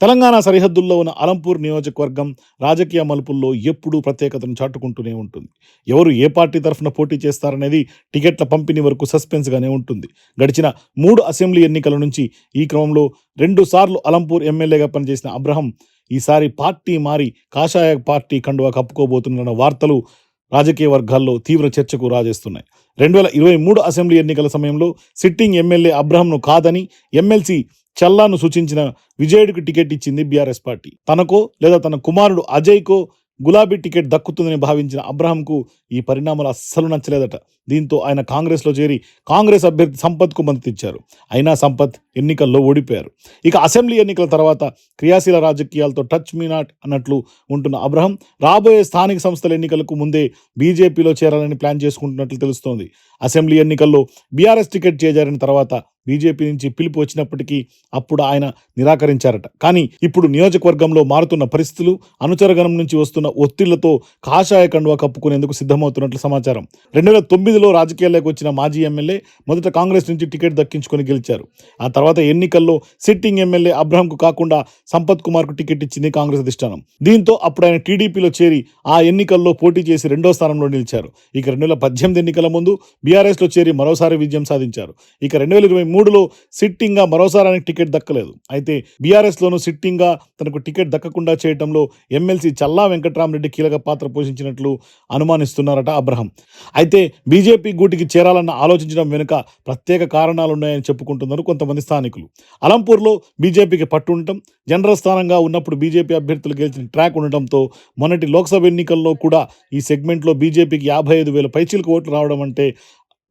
తెలంగాణ సరిహద్దుల్లో ఉన్న అలంపూర్ నియోజకవర్గం రాజకీయ మలుపుల్లో ఎప్పుడూ ప్రత్యేకతను చాటుకుంటూనే ఉంటుంది. ఎవరు ఏ పార్టీ తరఫున పోటీ చేస్తారనేది టికెట్ల పంపిణీ వరకు సస్పెన్స్గానే ఉంటుంది. గడిచిన మూడు అసెంబ్లీ ఎన్నికల నుంచి ఈ క్రమంలో రెండు సార్లు అలంపూర్ ఎమ్మెల్యేగా పనిచేసిన అబ్రహం ఈసారి పార్టీ మారి కాషాయ పార్టీ కండువా కప్పుకోబోతున్న వార్తలు రాజకీయ వర్గాల్లో తీవ్ర చర్చకు రాజేస్తున్నాయి. రెండు వేల ఇరవై మూడు అసెంబ్లీ ఎన్నికల సమయంలో సిట్టింగ్ ఎమ్మెల్యే అబ్రహంను కాదని ఎమ్మెల్సీ చల్లాను సూచించిన విజయుడికి టికెట్ ఇచ్చింది బీఆర్ఎస్ పార్టీ. తనకో లేదా తన కుమారుడు అజయ్కో గులాబీ టికెట్ దక్కుతుందని భావించిన అబ్రహంకు ఈ పరిణామాలు అస్సలు నచ్చలేదట. దీంతో ఆయన కాంగ్రెస్లో చేరి కాంగ్రెస్ అభ్యర్థి సంపత్కు మద్దతు ఇచ్చారు అయినా సంపత్ ఎన్నికల్లో ఓడిపోయారు. ఇక అసెంబ్లీ ఎన్నికల తర్వాత క్రియాశీల రాజకీయాలతో టచ్ మీనాట్ అన్నట్లు ఉంటున్న అబ్రహం రాబోయే స్థానిక సంస్థల ఎన్నికలకు ముందే బీజేపీలో చేరాలని ప్లాన్ చేసుకుంటున్నట్లు తెలుస్తోంది. అసెంబ్లీ ఎన్నికల్లో బీఆర్ఎస్ టికెట్ చేజారిన తర్వాత బీజేపీ నుంచి పిలుపు వచ్చినప్పటికీ అప్పుడు ఆయన నిరాకరించారట. కానీ ఇప్పుడు నియోజకవర్గంలో మారుతున్న పరిస్థితులు అనుచరగణం నుంచి వస్తున్న ఒత్తిళ్ళతో కాషాయ కండువా కప్పుకునేందుకు సిద్ధమవుతున్నట్లు సమాచారం. రెండు వేల తొమ్మిదిలో రాజకీయాల్లోకి వచ్చిన మాజీ ఎమ్మెల్యే మొదట కాంగ్రెస్ నుంచి టికెట్ దక్కించుకొని గెలిచారు. ఆ తర్వాత ఎన్నికల్లో సిట్టింగ్ ఎమ్మెల్యే అబ్రహంకు కాకుండా సంపత్ కుమార్కు టికెట్ ఇచ్చింది కాంగ్రెస్ అధిష్టానం. దీంతో అప్పుడు ఆయన టీడీపీలో చేరి ఆ ఎన్నికల్లో పోటీ చేసి రెండో స్థానంలో నిలిచారు. ఇక రెండు వేల పద్దెనిమిది ఎన్నికల ముందు బీఆర్ఎస్లో చేరి మరోసారి విజయం సాధించారు. ఇక రెండు వేల ఇరవై మూడులో సిట్టింగ్గా మరోసారి ఆయనకు టికెట్ దక్కలేదు. అయితే బీఆర్ఎస్లోనూ సిట్టింగ్గా తనకు టికెట్ దక్కకుండా చేయడంలో ఎమ్మెల్సీ చల్లా వెంకట్రామరెడ్డి కీలక పాత్ర పోషించినట్లు అనుమానిస్తున్నారట అబ్రహం. అయితే బీజేపీ గూటికి చేరాలన్న ఆలోచించడం వెనుక ప్రత్యేక కారణాలున్నాయని చెప్పుకుంటున్నారు కొంతమంది స్థానికులు. అలంపూర్లో బీజేపీకి పట్టు ఉండటం జనరల్ స్థానంగా ఉన్నప్పుడు బీజేపీ అభ్యర్థులు గెలిచిన ట్రాక్ ఉండటంతో మొన్నటి లోక్సభ ఎన్నికల్లో కూడా ఈ సెగ్మెంట్లో బీజేపీకి యాభై ఐదు వేల పైచీలకు ఓట్లు రావడం అంటే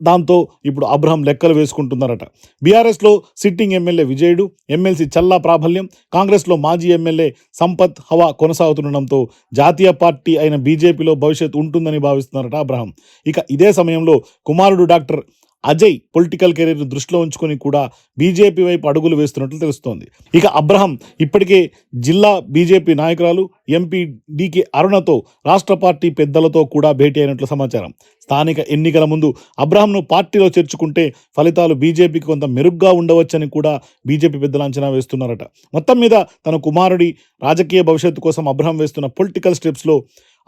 దాంతో ఇప్పుడు అబ్రహం లెక్కలు వేసుకుంటున్నారట. బీఆర్ఎస్లో sitting MLA Vijayudu MLC Challa ప్రాబల్యం కాంగ్రెస్లో మాజీ ఎమ్మెల్యే సంపత్ హవా కొనసాగుతుండడంతో జాతీయ పార్టీ అయిన బీజేపీలో భవిష్యత్తు ఉంటుందని భావిస్తున్నారట అబ్రహం. ఇక ఇదే సమయంలో కుమారుడు డాక్టర్ అజయ్ పొలిటికల్ కెరీర్ దృష్టిలో ఉంచుకొని కూడా బీజేపీ వైపు అడుగులు వేస్తున్నట్లు తెలుస్తోంది. ఇక అబ్రహం ఇప్పటికే జిల్లా బీజేపీ నాయకురాలు ఎంపీ డికే అరుణతో రాష్ట్ర పార్టీ పెద్దలతో కూడా భేటీ అయినట్లు సమాచారం. స్థానిక ఎన్నికల ముందు అబ్రహంను పార్టీలో చేర్చుకుంటే ఫలితాలు బీజేపీకి కొంత మెరుగ్గా ఉండవచ్చని కూడా బీజేపీ పెద్దలు అంచనా వేస్తున్నారట. మొత్తం మీద తన కుమారుడి రాజకీయ భవిష్యత్తు కోసం అబ్రహం వేస్తున్న పొలిటికల్ స్టెప్స్లో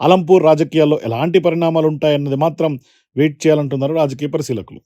అలంపూర్ రాజకీయాల్లో ఎలాంటి పరిణామాలు ఉంటాయన్నది మాత్రం వెయిట్ చేయాలంటున్నారు రాజకీయ పరిశీలకులు.